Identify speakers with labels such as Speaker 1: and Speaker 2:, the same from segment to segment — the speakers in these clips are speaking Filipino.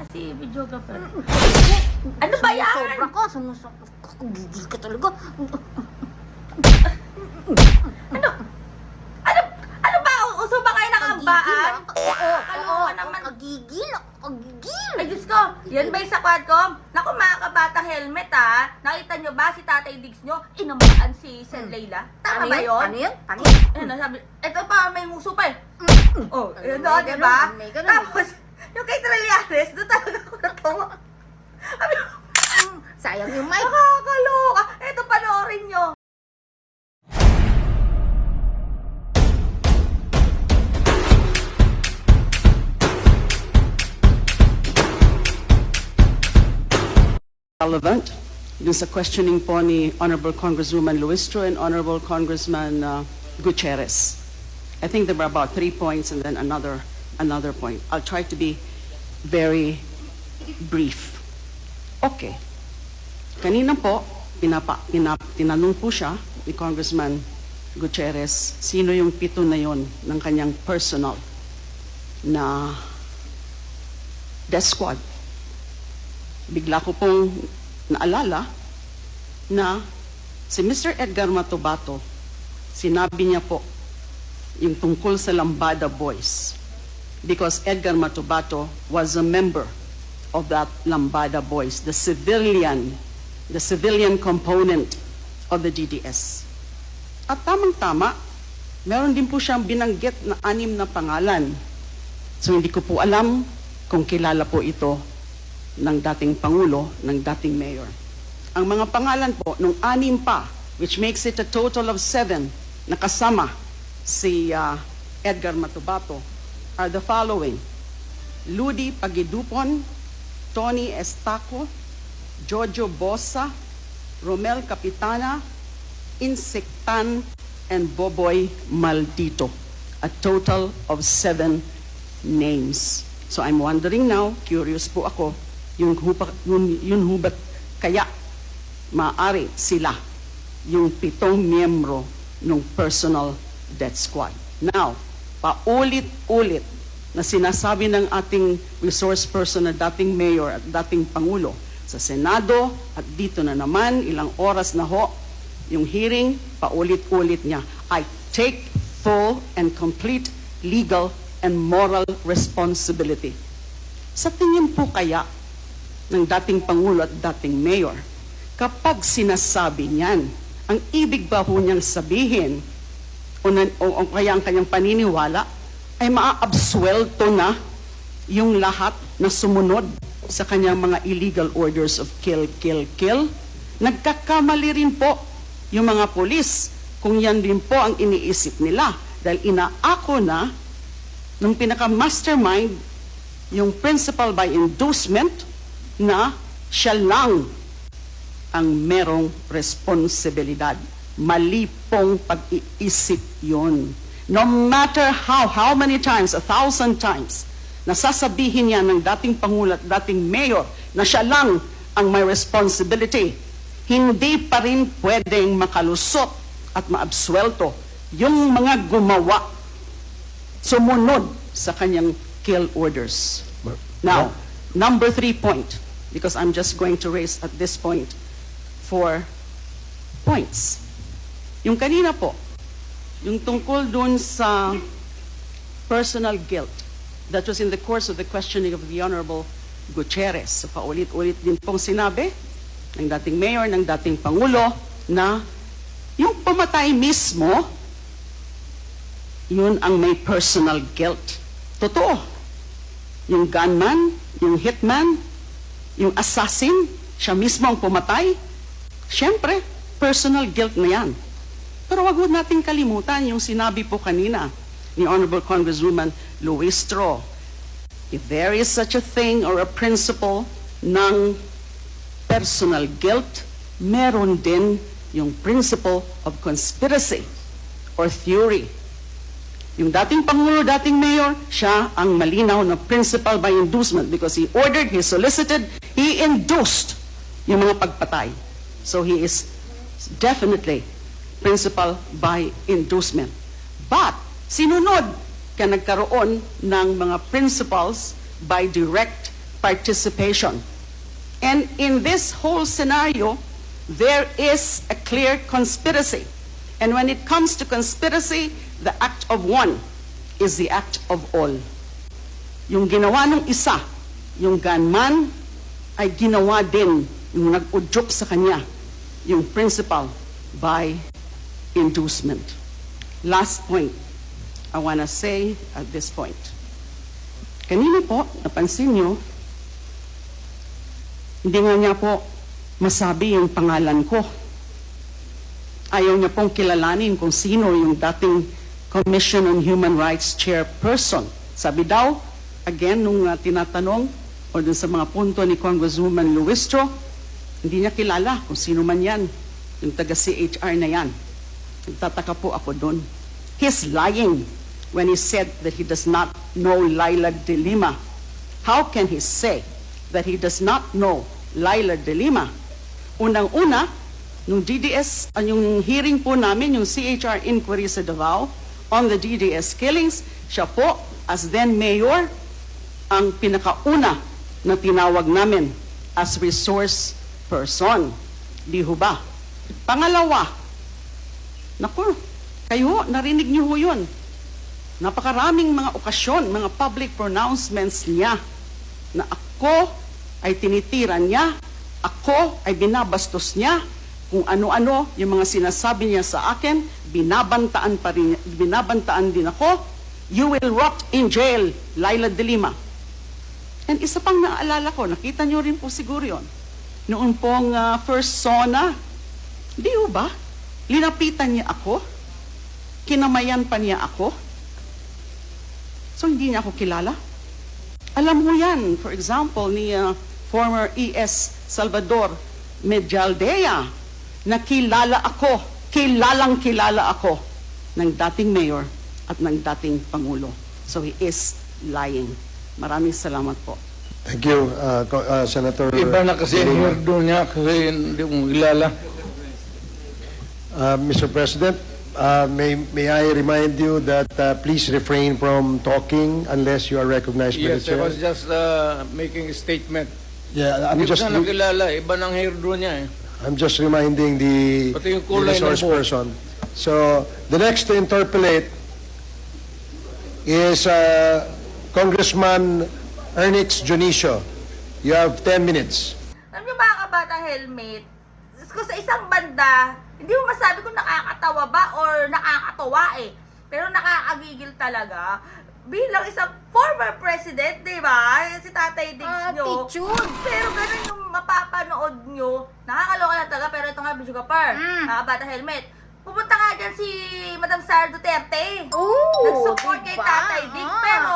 Speaker 1: na si videographer. Ano ba yan?
Speaker 2: Sobra ka, sumusobra ka. Gigil ka talaga.
Speaker 1: Ano? Ano? Ano ba? Uso ba kayo ng ambaan?
Speaker 2: Oo, oo,
Speaker 1: Kaloka naman.
Speaker 2: Kagigil, kagigil.
Speaker 1: Ay, Diyos ko. Yan ba yung sa Quadcom? Naku, mga kabatang helmet, ha? Nakita nyo ba si Tatay Diggs nyo? Inamaan si Sen Leila? Tama
Speaker 2: Ano
Speaker 1: ba
Speaker 2: yun? Ano yun? Ano yun?
Speaker 1: Ano, sabi, eto pa, may muso pa eh. Oh,
Speaker 2: Ano,
Speaker 1: yun
Speaker 2: may
Speaker 1: doon, di
Speaker 2: ganun,
Speaker 1: ba?
Speaker 2: may ganun.
Speaker 1: Tapos, yung kay Trillanes, doon talaga ako natawa. Sabi ko,
Speaker 2: Mm, Sayang yung mic.
Speaker 1: nakakaloka. Eto, panoorin nyo.
Speaker 3: relevant dun sa questioning po ni Honorable Congresswoman Luistro and Honorable Congressman uh, Gutierrez. I think there were about three points and then another another point. I'll try to be very brief. Okay. Kanina po, pinapa, pinap, tinanong po siya ni Congressman Gutierrez, sino yung pito na yon ng kanyang personal na death squad bigla ko pong naalala na si Mr. Edgar Matubato, sinabi niya po yung tungkol sa Lambada Boys. Because Edgar Matubato was a member of that Lambada Boys, the civilian, the civilian component of the DDS. At tamang-tama, meron din po siyang binanggit na anim na pangalan. So hindi ko po alam kung kilala po ito ng dating Pangulo, ng dating Mayor. Ang mga pangalan po, nung anim pa, which makes it a total of seven, nakasama si ah, Edgar Matubato, are the following. Ludi Pagidupon, Tony Estaco, Jojo Bosa, Romel Capitana, Insectan, and Boboy Maldito. A total of seven names. So I'm wondering now, curious po ako, yung, hupa, yun, yun hubat kaya maari sila yung pitong miyembro ng personal death squad. Now, paulit-ulit na sinasabi ng ating resource person na dating mayor at dating pangulo sa Senado at dito na naman, ilang oras na ho, yung hearing, paulit-ulit niya, I take full and complete legal and moral responsibility. Sa tingin po kaya ng dating Pangulo at dating Mayor, kapag sinasabi niyan, ang ibig ba po niyang sabihin o, na, o, o kaya ang kanyang paniniwala ay maaabsuelto na yung lahat na sumunod sa kanyang mga illegal orders of kill, kill, kill? Nagkakamali rin po yung mga polis kung yan din po ang iniisip nila dahil inaako na ng pinaka-mastermind yung principal by inducement na siya lang ang merong responsibilidad. Mali pong pag-iisip yon. No matter how, how many times, a thousand times, nasasabihin niya ng dating Pangulo at dating Mayor na siya lang ang may responsibility, hindi pa rin pwedeng makalusot at maabsuelto yung mga gumawa sumunod sa kanyang kill orders. Now, number three point, because I'm just going to raise at this point four points. Yung kanina po, yung tungkol dun sa personal guilt, that was in the course of the questioning of the Honorable Gutierrez. So paulit-ulit din pong sinabi ng dating mayor, ng dating pangulo, na yung pumatay mismo, yun ang may personal guilt. Totoo. Yung gunman, yung hitman, yung assassin, siya mismo ang pumatay. Siyempre, personal guilt na yan. Pero wag ho nating kalimutan yung sinabi po kanina ni Honorable Congresswoman Luistro. If there is such a thing or a principle ng personal guilt, meron din yung principle of conspiracy or theory. Yung dating Pangulo, dating Mayor, siya ang malinaw na principal by inducement because he ordered, he solicited, he induced yung mga pagpatay. So he is definitely principal by inducement. But, sinunod ka nagkaroon ng mga principals by direct participation. And in this whole scenario, there is a clear conspiracy. And when it comes to conspiracy, the act of one is the act of all. Yung ginawa ng isa, yung gunman, ay ginawa din yung nag-udyok sa kanya, yung principal, by inducement. Last point I want to say at this point. Kanina po, napansin nyo, hindi nga niya po masabi yung pangalan ko. Ayaw niya pong kilalanin kung sino yung dating Commission on Human Rights chairperson. Sabi daw, again, nung uh, tinatanong o dun sa mga punto ni Congresswoman Luistro, hindi niya kilala kung sino man yan, yung taga-CHR na yan. Nagtataka po ako doon. He's lying when he said that he does not know Laila de Lima. How can he say that he does not know Laila de Lima? Unang-una, nung DDS, uh, yung hearing po namin, yung CHR inquiry sa Davao on the DDS killings, siya po, as then mayor, ang pinakauna na tinawag namin as resource person. Di ba? Pangalawa, naku, kayo, narinig niyo ho yun. Napakaraming mga okasyon, mga public pronouncements niya na ako ay tinitiran niya, ako ay binabastos niya, kung ano-ano yung mga sinasabi niya sa akin, binabantaan pa rin, binabantaan din ako, you will rot in jail, Laila de Lima. And isa pang naalala ko, nakita niyo rin po siguro yun, noon pong ah, first SONA, di ba? Linapitan niya ako, kinamayan pa niya ako, so hindi niya ako kilala. Alam mo yan, for example, ni uh, former ES Salvador Medialdea, na kilala ako, kilalang kilala ako ng dating mayor at ng dating pangulo. So he is lying. Maraming salamat po.
Speaker 4: Thank you, uh, uh, Senator.
Speaker 5: Iba na kasi hirdo niya kasi hindi mo kilala.
Speaker 4: Uh, Mr. President, uh, may, may I remind you that uh, please refrain from talking unless you are recognized by the
Speaker 5: Yes, I was
Speaker 4: chair.
Speaker 5: just uh, making a statement.
Speaker 4: Yeah, I'm
Speaker 5: Hindi ko
Speaker 4: just,
Speaker 5: na nakilala, iba ng hirdo niya eh.
Speaker 4: I'm just reminding the, the resource person. So, the next to interpolate is uh, Congressman Ernix Junicio. You have 10 minutes.
Speaker 1: Alam niyo mga kabatang helmet, kung sa isang banda, hindi mo masabi kung nakakatawa ba or nakakatuwa eh. Pero nakakagigil talaga. Bilang isang former president, di ba? Si Tatay Diggs nyo.
Speaker 2: Attitude.
Speaker 1: Pero ganun yung mapapanood nyo. Nakakaloka lang talaga, pero ito nga, Bidyo Kapar.
Speaker 2: Mm.
Speaker 1: Mga bata helmet. Pupunta nga dyan si Madam Sara Duterte.
Speaker 2: Oo,
Speaker 1: Nag-support kay
Speaker 2: diba?
Speaker 1: Tatay Diggs.
Speaker 2: Ah.
Speaker 1: Pero,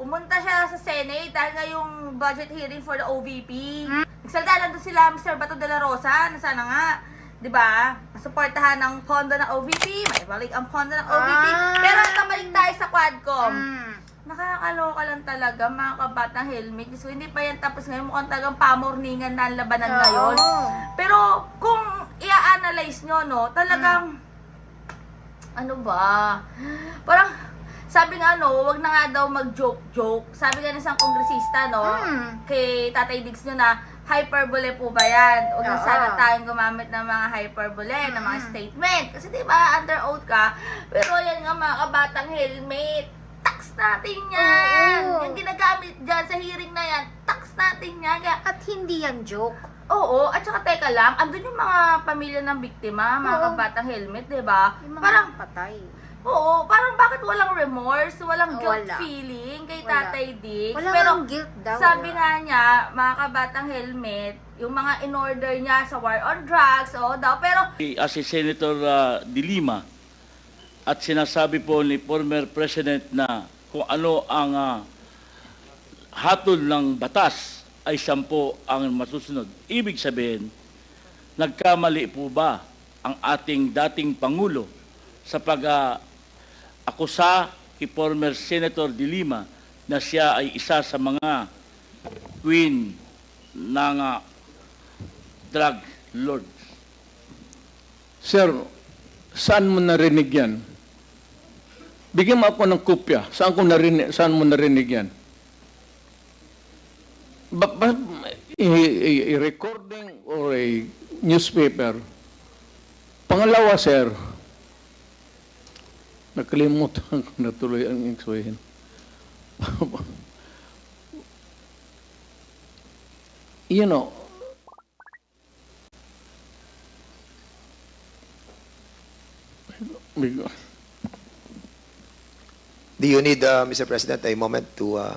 Speaker 1: pumunta siya sa Senate dahil nga yung budget hearing for the OVP.
Speaker 2: Hmm.
Speaker 1: Nagsalita lang doon sila, Mr. Bato de la Rosa, na sana nga, di ba, masuportahan ng pondo ng OVP, may balik ang pondo ng OVP.
Speaker 2: Ah.
Speaker 1: Pero balik tayo sa Quadcom.
Speaker 2: Mm.
Speaker 1: Nakakaloka lang talaga, mga kabatang helmet. Ko, hindi pa yan tapos ngayon. Mukhang talagang pamorningan na ang labanan
Speaker 2: Oo.
Speaker 1: ngayon. Pero, kung i-analyze nyo, no, talagang, ano ba? Parang, sabi nga, no, wag na nga daw mag-joke-joke. Sabi nga ng isang kongresista, no,
Speaker 2: Hmm.
Speaker 1: kay Tatay Diggs nyo na, hyperbole po ba yan? Huwag na
Speaker 2: Oo.
Speaker 1: sana tayong gumamit ng mga hyperbole, ng mga statement. Kasi di ba under oath ka, pero yan nga mga kabatang helmet, tax natin yan.
Speaker 2: Oo.
Speaker 1: Yung ginagamit dyan sa hearing na yan, tax natin yan. Kaya,
Speaker 2: At hindi yan joke.
Speaker 1: oo, at saka teka lang, andun yung mga pamilya ng biktima, mga
Speaker 2: Oo.
Speaker 1: kabatang helmet, di ba?
Speaker 2: Yung mga
Speaker 1: Parang,
Speaker 2: patay.
Speaker 1: Oo, parang bakit walang remorse, walang guilt
Speaker 2: Wala.
Speaker 1: feeling kay
Speaker 2: Wala.
Speaker 1: Tatay Diggs?
Speaker 2: Wala
Speaker 1: pero,
Speaker 2: ngang guilt daw.
Speaker 1: sabi nga niya, mga kabatang helmet, yung mga in-order niya sa war on drugs, oo daw, pero
Speaker 6: as si Senator uh, De Lima at sinasabi po ni former President na kung ano ang uh, hatol ng batas ay sampo ang masusunod. Ibig sabihin, nagkamali po ba ang ating dating Pangulo sa pag-akusa kay former Senator De Lima na siya ay isa sa mga queen ng uh, drug lords?
Speaker 5: Sir, saan mo narinig yan? Bigyan mo ako ng kopya. Saan, ko narinig, saan mo narinig yan? But, but a, a, a recording or a newspaper. Pangalawa, sir, nakalimutan ko na tuloy ang iksuhin. you know,
Speaker 7: Do you need, uh, Mr. President, a moment to... uh,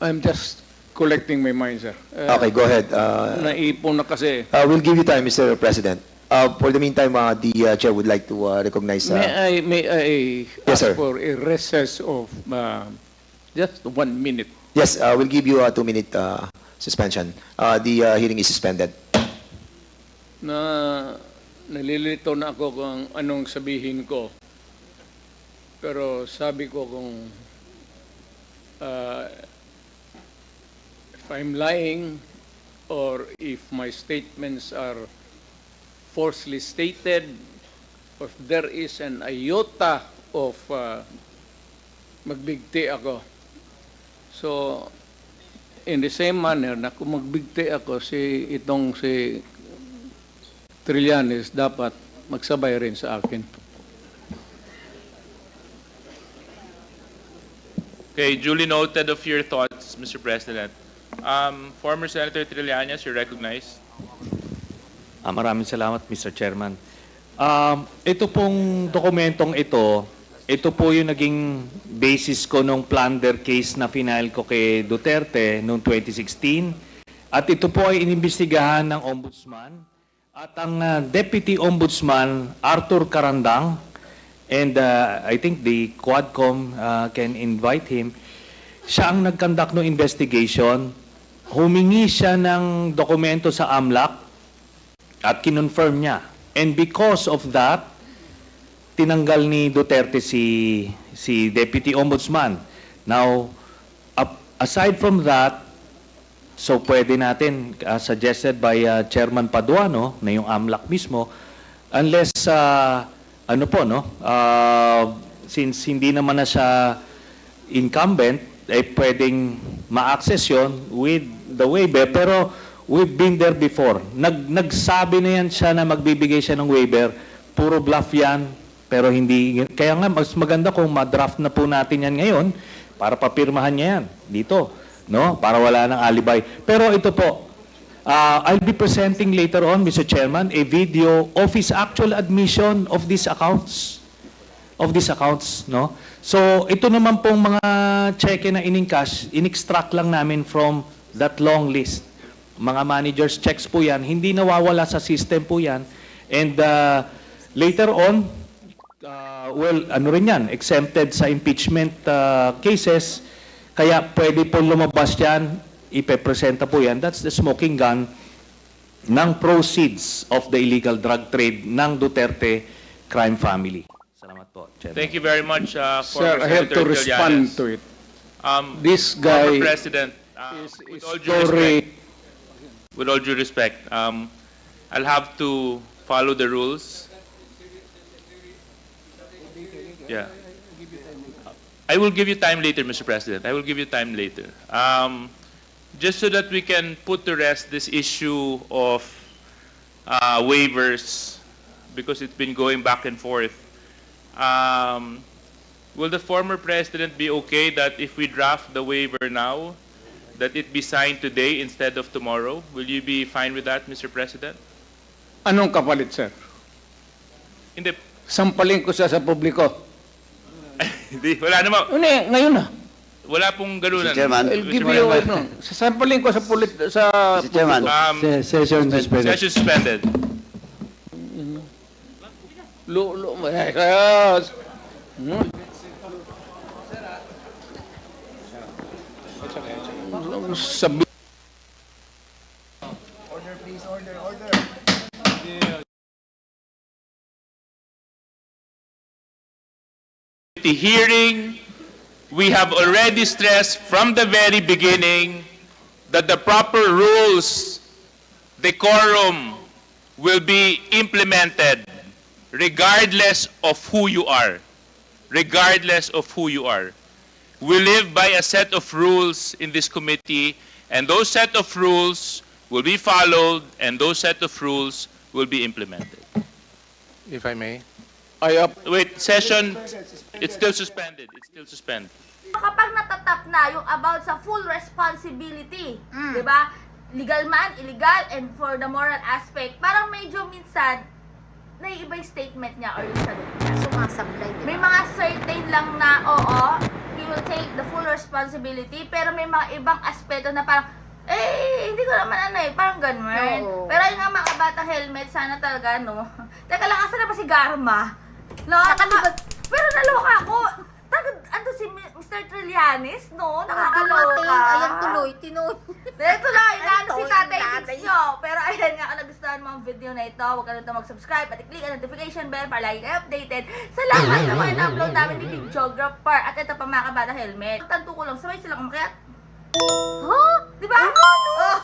Speaker 5: I'm just collecting my mind, sir. Uh,
Speaker 7: Okay, go ahead. Uh,
Speaker 5: Naipon na kasi.
Speaker 7: uh, We'll give you time, Mr. President. Uh, For the meantime, uh, the uh, chair would like to uh, recognize... uh,
Speaker 5: May I, may I
Speaker 7: Yes,
Speaker 5: ask
Speaker 7: sir.
Speaker 5: for a recess of uh, just one minute?
Speaker 7: Yes, uh, we'll give you a two-minute uh, suspension. Uh, The uh, hearing is suspended.
Speaker 5: Na nalilito na ako kung anong sabihin ko. Pero sabi ko kung uh, if I'm lying or if my statements are falsely stated, if there is an iota of uh, magbigti ako. So, in the same manner na kung magbigti ako si itong si Trillanes dapat magsabay rin sa akin.
Speaker 8: Okay, duly noted of your thoughts, Mr. President. Um, former Senator Trillanes, you're recognized.
Speaker 9: Ah, maraming salamat, Mr. Chairman. Um, ito pong dokumentong ito, ito po yung naging basis ko nung plunder case na final ko kay Duterte noong 2016. At ito po ay inimbestigahan ng Ombudsman. At ang ah, Deputy Ombudsman, Arthur Carandang, and uh, I think the Quadcom uh, can invite him, siya ang nagkandak ng investigation. Humingi siya ng dokumento sa AMLAC at kinonfirm niya. And because of that, tinanggal ni Duterte si si Deputy Ombudsman. Now, aside from that, so pwede natin, uh, suggested by uh, Chairman Paduano, na yung AMLAC mismo, unless, uh, ano po, no, uh, since hindi naman na siya incumbent, eh pwedeng ma-access yun with the waiver. Pero we've been there before. Nag, nagsabi na yan siya na magbibigay siya ng waiver. Puro bluff yan. Pero hindi, kaya nga mas maganda kung ma-draft na po natin yan ngayon para papirmahan niya yan dito. No? Para wala ng alibay. Pero ito po, uh, I'll be presenting later on, Mr. Chairman, a video of his actual admission of these accounts of these accounts, no? So, ito naman pong mga cheque na in-encash, in-extract lang namin from that long list. Mga managers checks po yan, hindi nawawala sa system po yan. And uh, later on, uh, well, ano rin yan, exempted sa impeachment uh, cases, kaya pwede po lumabas yan, ipepresenta po yan, that's the smoking gun ng proceeds of the illegal drug trade ng Duterte crime family. Salamat po, Chairman.
Speaker 8: Thank you very much, uh,
Speaker 5: Sir, I have
Speaker 8: Senator
Speaker 5: to respond
Speaker 8: Trillanes.
Speaker 5: to it.
Speaker 8: Um,
Speaker 5: This guy
Speaker 8: President, uh,
Speaker 5: is,
Speaker 8: with
Speaker 5: is
Speaker 8: all due respect,
Speaker 5: story,
Speaker 8: with all due respect, um, I'll have to follow the rules. Yeah. I will give you time later, Mr. President. I will give you time later. Um, just so that we can put to rest this issue of uh, waivers, because it's been going back and forth. Um, will the former president be okay that if we draft the waiver now, that it be signed today instead of tomorrow? Will you be fine with that, Mr. President?
Speaker 5: anong kapalit, sir?
Speaker 8: Hindi,
Speaker 5: Sampalin ko siya sa publiko.
Speaker 8: hindi, wala naman.
Speaker 5: Ano eh, ngayon na.
Speaker 8: Wala pong ganunan.
Speaker 5: I'll give you, ano, sasampalin ko sa pulit, sa publiko.
Speaker 8: Um,
Speaker 4: Session suspended.
Speaker 8: session suspended.
Speaker 5: Lo, lo, yes. Hmm. Sabi,
Speaker 8: The hearing, we have already stressed from the very beginning that the proper rules, decorum, will be implemented regardless of who you are. Regardless of who you are. We live by a set of rules in this committee And those set of rules will be followed, and those set of rules will be implemented.
Speaker 5: If I may. I up,
Speaker 8: Wait, session, it's still suspended. It's still suspended.
Speaker 1: kapag natatap na yung about sa full responsibility, di ba? Legal man, illegal, and for the moral aspect, parang medyo minsan, naiiba yung statement niya or yung sagot niya.
Speaker 2: Sumasablay, di ba?
Speaker 1: May mga certain lang na, oo, will take the full responsibility, pero may mga ibang aspeto na parang, eh, hindi ko naman ano eh, parang ganun.
Speaker 2: Oo.
Speaker 1: Pero yung nga mga bata helmet, sana talaga, no? Teka lang, asa na ba si Garma? No?
Speaker 2: Nakalibag.
Speaker 1: Pero naloka ako. Taga, ano si Mr. Trillanes, no?
Speaker 2: Nakakaloka.
Speaker 1: Nakakaloka.
Speaker 2: Ayan tuloy, tinuloy.
Speaker 1: Dahil tuloy, inaano si
Speaker 2: Ay,
Speaker 1: Tatay Dix nyo. Pero ayan nga, kung nagustuhan mo ang video na ito, huwag ka na mag-subscribe at i-click ang notification bell para lagi kayo updated sa lahat ng mga na-upload namin ni Videographer. At ito pa mga kabata helmet. Tanto ko lang, sabay silang umakyat.
Speaker 2: Huh?
Speaker 1: Di ba? Oh.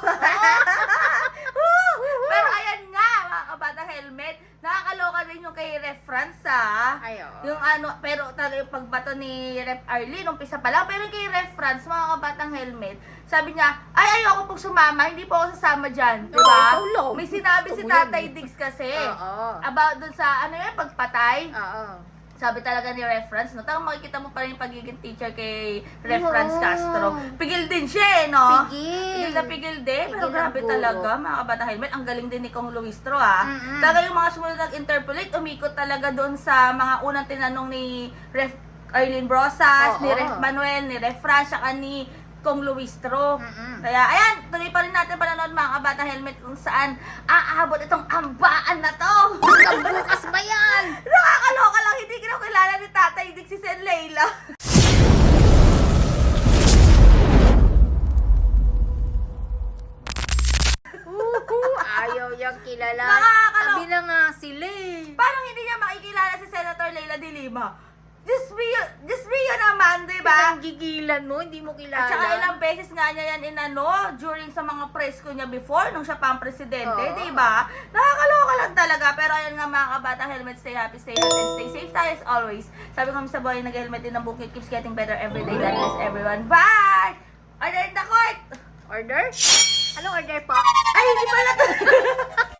Speaker 1: Pero ayan nga, mga kabata helmet, nakakaloka din yung kay Ref France, ah.
Speaker 2: Ay, oo.
Speaker 1: Yung ano, pero talaga yung pagbato ni Ref Arlene, umpisa pa lang. Pero kay Ref France, mga kabatang helmet, sabi niya, ay, ayoko pong sumama, hindi po ako sasama dyan. Di
Speaker 2: Oo,
Speaker 1: ba?
Speaker 2: ikaw lang.
Speaker 1: May sinabi si Tatay
Speaker 2: eh.
Speaker 1: Diggs kasi,
Speaker 2: Oo.
Speaker 1: about dun sa, ano yun, pagpatay.
Speaker 2: Oo.
Speaker 1: Sabi talaga ni reference, no? Talagang makikita mo pa rin yung pagiging teacher kay reference
Speaker 2: Oo.
Speaker 1: Castro. Pigil din siya, eh, no?
Speaker 2: Pigil.
Speaker 1: Pigil na pigil din. Pero
Speaker 2: Pigil
Speaker 1: grabe
Speaker 2: ang guro.
Speaker 1: talaga, mga kabata helmet. Ang galing din ni Kong Luistro, ah.
Speaker 2: Mm-mm.
Speaker 1: Talaga yung mga sumunod nag-interpolate, umikot talaga doon sa mga unang tinanong ni Ref Arlene Brosas,
Speaker 2: Oo.
Speaker 1: ni Ref Manuel, ni Ref Franz, saka ni Kong Luistro.
Speaker 2: Mm-mm.
Speaker 1: Kaya, ayan, tuloy pa rin natin panonood mga kabata helmet kung saan aabot itong ambaan na to.
Speaker 2: Hanggang bukas ba yan?
Speaker 1: Nakakaloka lang, hindi ko kilala ni Tatay Sen Leila.
Speaker 2: Uhu, ayaw yung kilala.
Speaker 1: Nakakalo-
Speaker 2: Sabi na nga sila eh.
Speaker 1: Parang hindi niya makikilala si Senator Leila de Lima. Be, just be yun naman, di ba?
Speaker 2: Gigilan mo, hindi mo kilala.
Speaker 1: At saka ilang beses nga niya yan inano during sa mga press ko niya before nung siya pa ang presidente,
Speaker 2: Oo.
Speaker 1: di ba? Nakakaloka lang talaga. Pero ayun nga mga kabata, helmet, stay happy, stay healthy, and stay safe tayo as always. Sabi ko sa boy, nag-helmet din ang bukid, keeps getting better every day. God bless everyone. Bye! Order in the court!
Speaker 2: Order? Anong order po?
Speaker 1: Ay, hindi pala to.